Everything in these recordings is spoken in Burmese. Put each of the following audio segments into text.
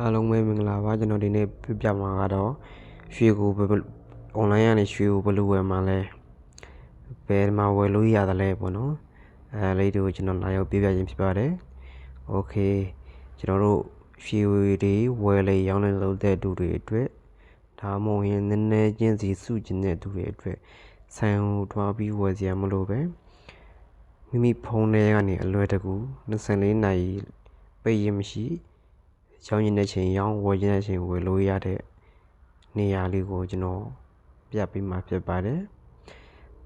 အားလုံးပဲမင်္ဂလာပါကျွန်တော်ဒီနေ့ပြပြမှာကတော့ရွှေကိုဘယ် online ကနေရွှေကိုဘယ်လိုဝယ်မှာလဲဘယ်မှာဝယ်လို့ရသလဲပေါ့နော်အဲလေးတွေကိုကျွန်တော်လာရောက်ပြပြခြင်းဖြစ်ပါတယ် okay ကျွန်တော်တို့ရွှေတွေဝယ်လေရောင်းလေလုပ်တဲ့သူတွေအတွက်ဒါမှမဟုတ်ရင်နည်းနည်းချင်းစီစုကျင်တဲ့သူတွေအတွက်ဆိုင်ကိုထွားပြီးဝယ်စရာမလိုပဲမိမိဖုန်းထဲကနေအလွယ်တကူ24နာရီပိတ်ရမရှိဘူး ရောင်းရင်တဲ့ချိန်ရောင်းဝယ်ရင်တဲ့ချိန်ဝယ်လို့ရတဲ့နေရာလေးကိုကျွန်တော်ပြပေးမှာဖြစ်ပါတယ်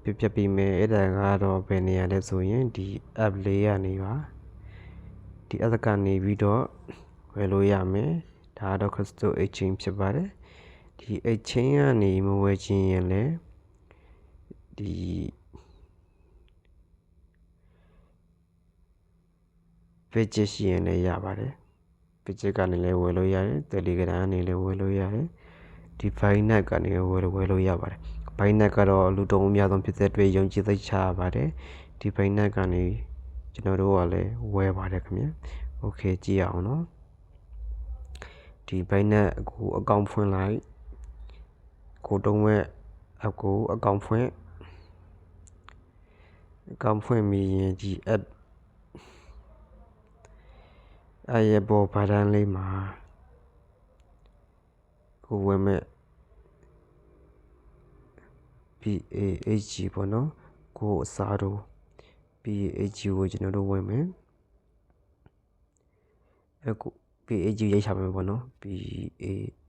ပြပြပေးမယ်အဲ့ဒါကတော့ဘယ်နေရာလဲဆိုရင်ဒီ app လေးရနေပါဒီ app ကနေပြီးတော့ဝယ်လို့ရမယ်ဒါကတော့ Crystal Exchange ဖြစ်ပါတယ်ဒီ Exchange ကနေမဝယ်ခြင်းရင်လည်းဒီ widget ရှိရင်လည်းရပါတယ် widget ကနေလည်းဝယ်လို့ရတယ် Telegram ကနေလည်းဝယ်လို့ရတယ်ဒီ Binance ကနေဝယ်လို့ဝယ်လို့ရပါတယ် Binance ကတော့လူတုံးအများဆုံးဖြစ်တဲ့အတွက်ယုံကြည်သိချရပါတယ်ဒီ Binance ကနေကျွန်တော်တို့ကလည်းဝယ်ပါတယ်ခင်ဗျာ Okay ကြည့်အောင်နော်ဒီ Binance ကိုအကောင့်ဖွင့်လိုက်ကိုတုံးမဲ့ app ကိုအကောင့်ဖွင့်အကောင့်ဖွင့်ပြီးရင်ဒီ app အရဲ့ပေါ်ဗာတန်းလေးမှာကိုဝယ်မဲ့ PAHG ပေါ့နော်ကိုအစားတို့ PAHG ကိုကျွန်တော်တို့ဝယ်မယ်အခု PAHG ရိုက်ချမယ်ပေါ့နော် PAHG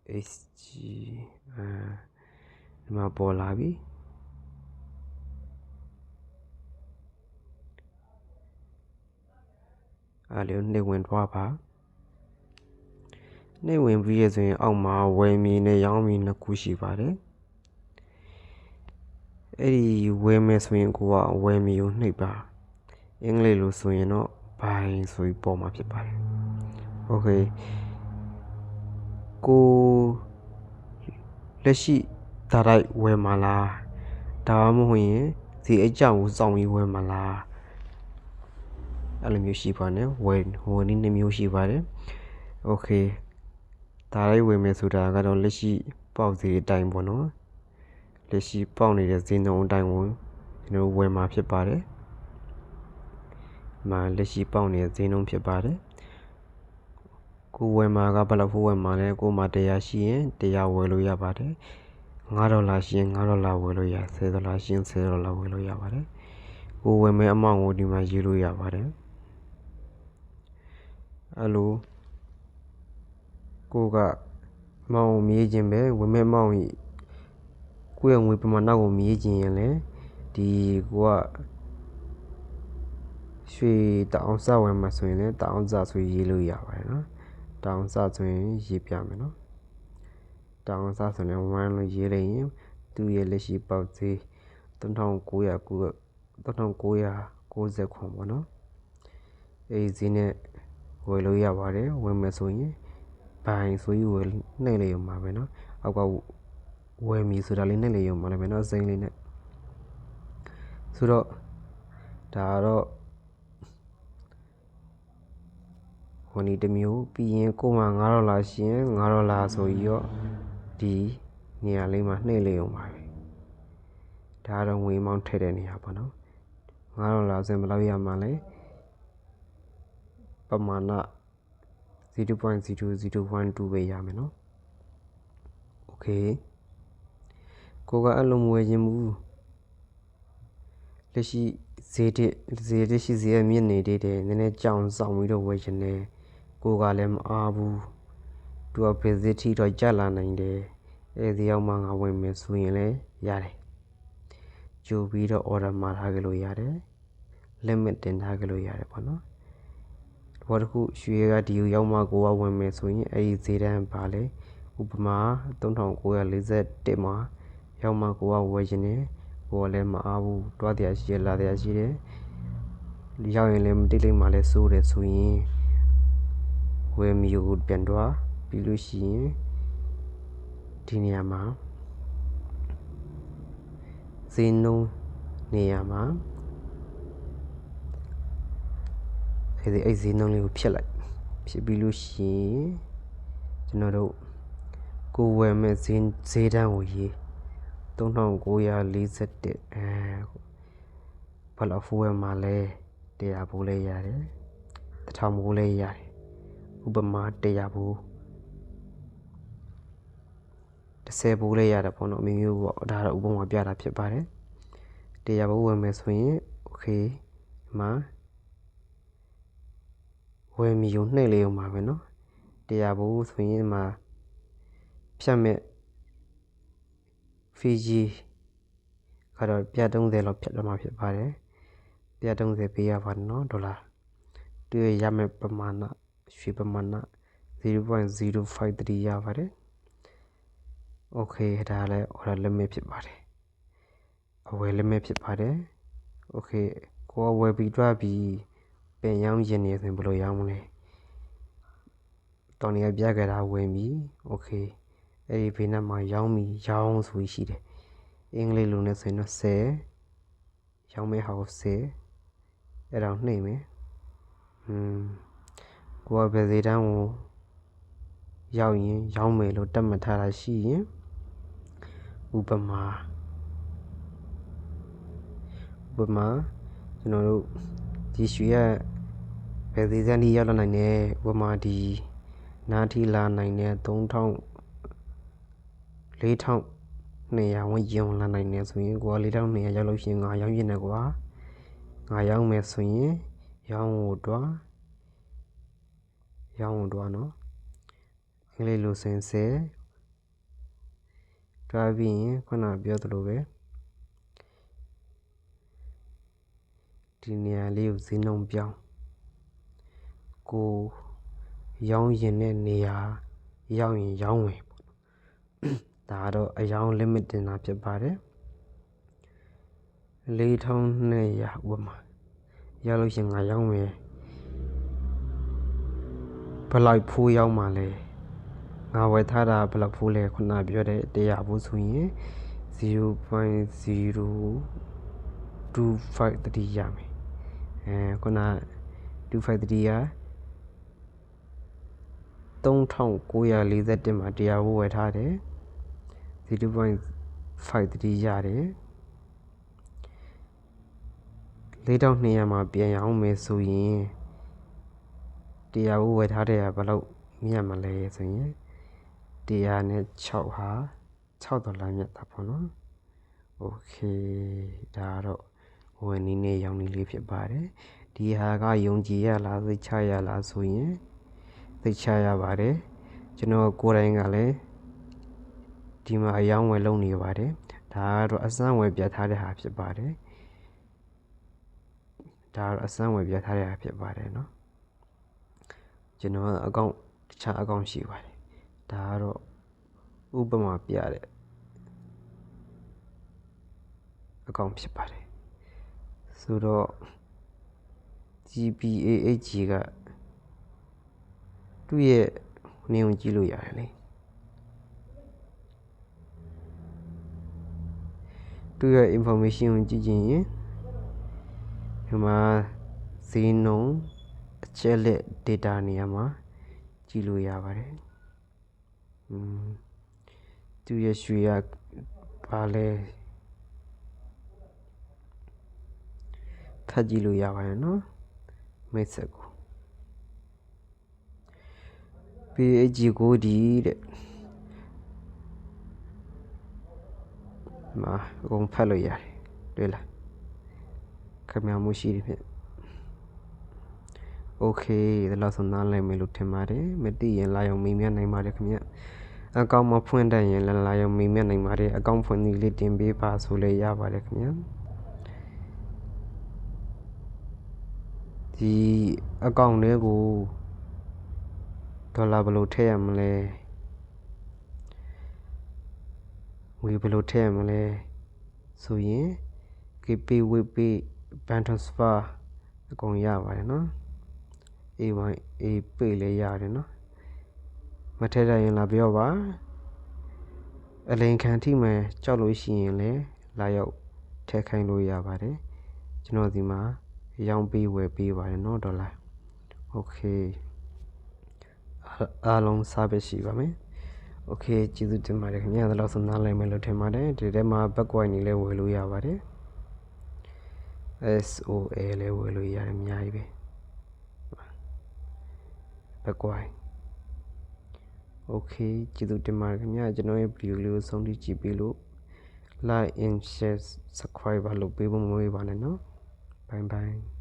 အဲဒီမှာပေါ်လာပြီ အားလေးနှိပ်ဝင်သွားပါနှိပ်ဝင်ပြီးရဆိုရင်အောက်မှာဝယ်မီနဲ့ရောင်းမီနှစ်ခုရှိပါတယ်အဲ့ဒီဝယ်မယ်ဆိုရင်ကိုကဝယ်မီကိုနှိပ်ပါအင်္ဂလိပ်လိုဆိုရင်တော့ buy ဆိုပြီးပေါ်မှာဖြစ်ပါတယ်โอเคကိုလက်ရှိဒါတိုက်ဝယ်မှာလားဒါမှမဟုတ်ရင်ဒီအကြောင်းကိုစောင့်ပြီးဝယ်မှာလား အဲ့လိုမျိုးရှိပါတယ်ဝယ်ဟိုနည်းနှမျိုးရှိပါတယ်โอเคဒါလိုက်ဝယ်မယ်ဆိုတာကတော့လက်ရှိပေါက်စီအတိုင်းပေါ့နော်လက်ရှိပေါက်နေတဲ့ဈေးနှုန်းအတိုင်းကိုကျွန်တော်ဝယ်မှာဖြစ်ပါတယ်မှာလက်ရှိပေါက်နေတဲ့ဈေးနှုန်းဖြစ်ပါတယ်ကိုဝယ်မှာကဘယ်လောက်ဖို့ဝယ်မှာလဲကိုမှာတရားရှိရင်တရားဝယ်လို့ရပါတယ်9ဒေါ်လာရှိရင်9ဒေါ်လာဝယ်လို့ရ10ဒေါ်လာရှိရင်10ဒေါ်လာဝယ်လို့ရပါတယ်ကိုဝယ်မဲ့အမောင့်ကိုဒီမှာရေးလို့ရပါတယ် အဲ့လိုကိုကမောင်မြည်ခြင်းပဲဝယ်မဲ့မောင်ကိုရဲ့ငွေပမာဏကိုမြည်ခြင်းရင်လည်းဒီကိုကရွှေတအောင်စဝယ်မှာဆိုရင်လည်းတအောင်စဆိုရေးလို့ရပါတယ်နော်တအောင်စဆိုရင်ရေးပြမယ်နော်တအောင်စဆိုရင်1လို့ရေးလိုက်ရင်သူ့ရဲ့လက်ရှိပေါက်ဈေး3900 3990ခွန်ပေါ့နော်အဲဒီဈေးနဲ့ ဝယ်လို့ရပါတယ်ဝယ်မယ်ဆိုရင်ဘိုင်ဆိုပြီးဝယ်နှိမ့်လေရုံပါပဲเนาะအောက်ကဝယ်မီဆိုတာလေးနှိမ့်လေရုံပါလည်းပဲเนาะစိမ့်လေးနဲ့ဆိုတော့ဒါတော့ဟိုနီတစ်မျိုးပြီးရင်ကိုမှ9ဒေါ်လာရှိရင်9ဒေါ်လာဆိုပြီးတော့ဒီနေရာလေးမှာနှိမ့်လေရုံပါပဲဒါတော့ငွေမောင်းထည့်တဲ့နေရာပေါ့နော်9ဒေါ်လာဆိုရင်ဘယ်လောက်ရမှာလဲ ပမာဏ0.0012ပဲရမယ်နော်โอเคကိုကအဲ့လိုမဝယ်ခြင်းဘူးလက်ရှိဈေးတစ်ဈေးတစ်ရှိဈေးအမြင့်နေသေးတယ်နည်းနည်းကြောင်ဆောင်ပြီးတော့ဝယ်ခြင်းနဲ့ကိုကလည်းမအားဘူးသူကဘယ်ဈေးထိတော့ကြလာနိုင်တယ်အဲဒီရောက်မှငါဝင်မယ်ဆိုရင်လည်းရတယ်ကြိုပြီးတော့ order မှာထားကြလို့ရတယ် limit တင်ထားကြလို့ရတယ်ပေါ့နော် ဘောတစ်ခုရွှေကဒီကိုရောက်မှကိုကဝင်မယ်ဆိုရင်အဲ့ဒီဈေးတန်းပါလေဥပမာ3941မှာရောက်မှကိုကဝယ်ခြင်းနဲ့ကိုကလည်းမအားဘူးတွားတရားရှိရလာတရားရှိတယ်ရောက်ရင်လည်းမတိတ်လိမ့်မှလည်းစိုးတယ်ဆိုရင်ဝယ်မီကိုပြန်တွားပြီးလို့ရှိရင်ဒီနေရာမှာဈေးနှုန်းနေရာမှာ အဲဒီအဲ့ဈေးနှုန်းလေးကိုဖြတ်လိုက်ဖြတ်ပြီးလို့ရှိရင် ကျွန်တော်တို့ကိုဝယ်မဲ့ဈေးဈေးတန်းကိုရေး3941အဲဘယ်လောက်ဖိုးဝယ်မှာလဲ100ဘူးလဲရတယ်1000ဘူးလဲရတယ်ဥပမာ100ဘူး30ဘူးလဲရတယ်ပေါ့နော်အမျိုးမျိုးပေါ့ဒါတော့ဥပမာပြတာဖြစ်ပါတယ်100ဘူးဝယ်မယ်ဆိုရင်โอเคဒီမှာ ဝယ်မီကိုနှိပ်လေးအောင်ပါပဲเนาะ100ဘူးဆိုရင်ဒီမှာဖြတ်မဲ့ဖီဂျီကတော့ပြ30လောက်ဖြတ်တော့မှာဖြစ်ပါတယ်ပြ30ပေးရပါတယ်เนาะဒေါ်လာသူရရမယ့်ပမာဏရွှေပမာဏ0.053ရပါတယ်โอเคဒါလည်း order limit ဖြစ်ပါတယ်အဝယ် limit ဖြစ်ပါတယ်โอเคကိုကဝယ်ပြီးတွားပြီး ပင်ရောင်းရင်နေဆိုရင်ဘယ်လိုရောင်းမလဲတော်နေရပြခဲ့တာဝင်ပြီโอเคအဲ့ဒီဘေးနားမှာရောင်းပြီရောင်းဆိုရှိတယ်အင်္ဂလိပ်လိုနဲ့ဆိုရင်တော့10ရောင်းမဲ့ဟာကို10အဲ့တော့နှိမ့်မယ်อืมကိုကဘယ်စီတန်းကိုရောက်ရင်ရောင်းမယ်လို့တတ်မှတ်ထားတာရှိရင်ဥပမာဥပမာကျွန်တော်တို့ဒီရွှေရ ဘယ်စီစံဒီရောက်လာနိုင်တယ်ဥပမာဒီနားထီလာနိုင်တယ်3000 4200ဝန်းကျင်လာနိုင်တယ်ဆိုရင်ကိုက4200ရောက်လို့ရှိရင်ငါရောင်းရင်လည်းကွာငါရောင်းမယ်ဆိုရင်ရောင်းဖို့တော့ရောင်းဖို့တော့နော်အင်္ဂလိပ်လိုစင်စဲတွားပြီးရင်ခုနပြောသလိုပဲဒီနေရာလေးကိုဈေးနှုန်းပြောင်း ကိုရောင်းရင်တဲ့နေရာရောက်ရင်ရောင်းဝင်ပေါ့ဒါကတော့အယောင် limit တင်တာဖြစ်ပါတယ်4200ဥပမာရလို့ရှင်ငါရောင်းမယ်ဘလောက်ဖိုးရောက်မှလဲငါဝယ်ထားတာဘလောက်ဖိုးလဲခုနပြောတဲ့100ဘူးဆိုရင်0.0253ရမယ်အဲခုန253က 3941မှာတရားဝဝယ်ထားတယ်0.53ရတယ်4200မှာပြန်ရောင်းမယ်ဆိုရင်တရားဝဝယ်ထားတဲ့ကဘယ်လောက်မြတ်မလဲဆိုရင်100နဲ့6ဟာ6ဒေါ်လာမြတ်တာပေါ့နော်โอเคဒါတော့ဝယ်နည်းနဲ့ရောင်းနည်းလေးဖြစ်ပါတယ်ဒီဟာကယုံကြည်ရလားသိချရလားဆိုရင် သိချရပါတယ်ကျွန်တော်ကိုယ်တိုင်ကလည်းဒီမှာအယောင်းဝယ်လုပ်နေပါတယ်ဒါကတော့အစမ်းဝယ်ပြထားတဲ့ဟာဖြစ်ပါတယ်ဒါကတော့အစမ်းဝယ်ပြထားတဲ့ဟာဖြစ်ပါတယ်เนาะကျွန်တော်အကောင့်တခြားအကောင့်ရှိပါတယ်ဒါကတော့ဥပမာပြတဲ့အကောင့်ဖြစ်ပါတယ်ဆိုတော့ GPAHG က သူ့ရဲ့နေုံကြည့်လို့ရတယ်လေသူရဲ့ information ကိုကြည့်ချင်ရင်ဒီမှာဈေးနှုန်းအချက်လက် data နေရာမှာကြည့်လို့ရပါတယ်။อืมသူရဲ့ရွှေရပါလဲထပ်ကြည့်လို့ရပါတယ်နော်မိတ်ဆက်ကို PH ကိုဒီတဲ့မှာအကုန်ဖတ်လို့ရတယ်တွေ့လားခင်ဗျာမှုရှိတယ်ဖြင့် Okay ဒါလို့ဆိုနားလည်မယ်လို့ထင်ပါတယ်မသိရင်လာရောက်မေးမြန်းနိုင်ပါတယ်ခင်ဗျအကောင့်မဖွင့်တတ်ရင်လည်းလာရောက်မေးမြန်းနိုင်ပါတယ်အကောင့်ဖွင့်နည်းလေးတင်ပေးပါဆိုလည်းရပါတယ်ခင်ဗျဒီအကောင့်လေးကို ဒေါ်လာဘယ်လိုထည့်ရမလဲငွေဘယ်လိုထည့်ရမလဲဆိုရင် KP WP Bank Transfer အကုန်ရပါတယ်နော် A1 A Pay လည်းရတယ်နော်မထည့်ရရင်လာပြောပါအလိန်ခံထိမှကြောက်လို့ရှိရင်လည်းလာရောက်ထည့်ခိုင်းလို့ရပါတယ်ကျွန်တော်ဒီမှာရောင်းပေးဝယ်ပေးပါတယ်နော်ဒေါ်လာโอเค အအားလုံး service ရှိပါမယ် okay ကျေးဇူးတင်ပါတယ်ခင်ဗျာဒါတော့ဆိုနားလည်မယ်လို့ထင်ပါတယ်ဒီထဲမှာ backwine နေလဲဝယ်လို့ရပါတယ် SOA လဲဝယ်လို့ရတယ်အများကြီးပဲ backwine okay ကျေးဇူးတင်ပါတယ်ခင်ဗျာကျွန်တော်ရဲ့ video လေးကိုဆုံးဖြတ်ကြည့်ပေးလို့ like and share subscribe ပါလို့ပေးဖို့မမေ့ပါနဲ့နော် bye bye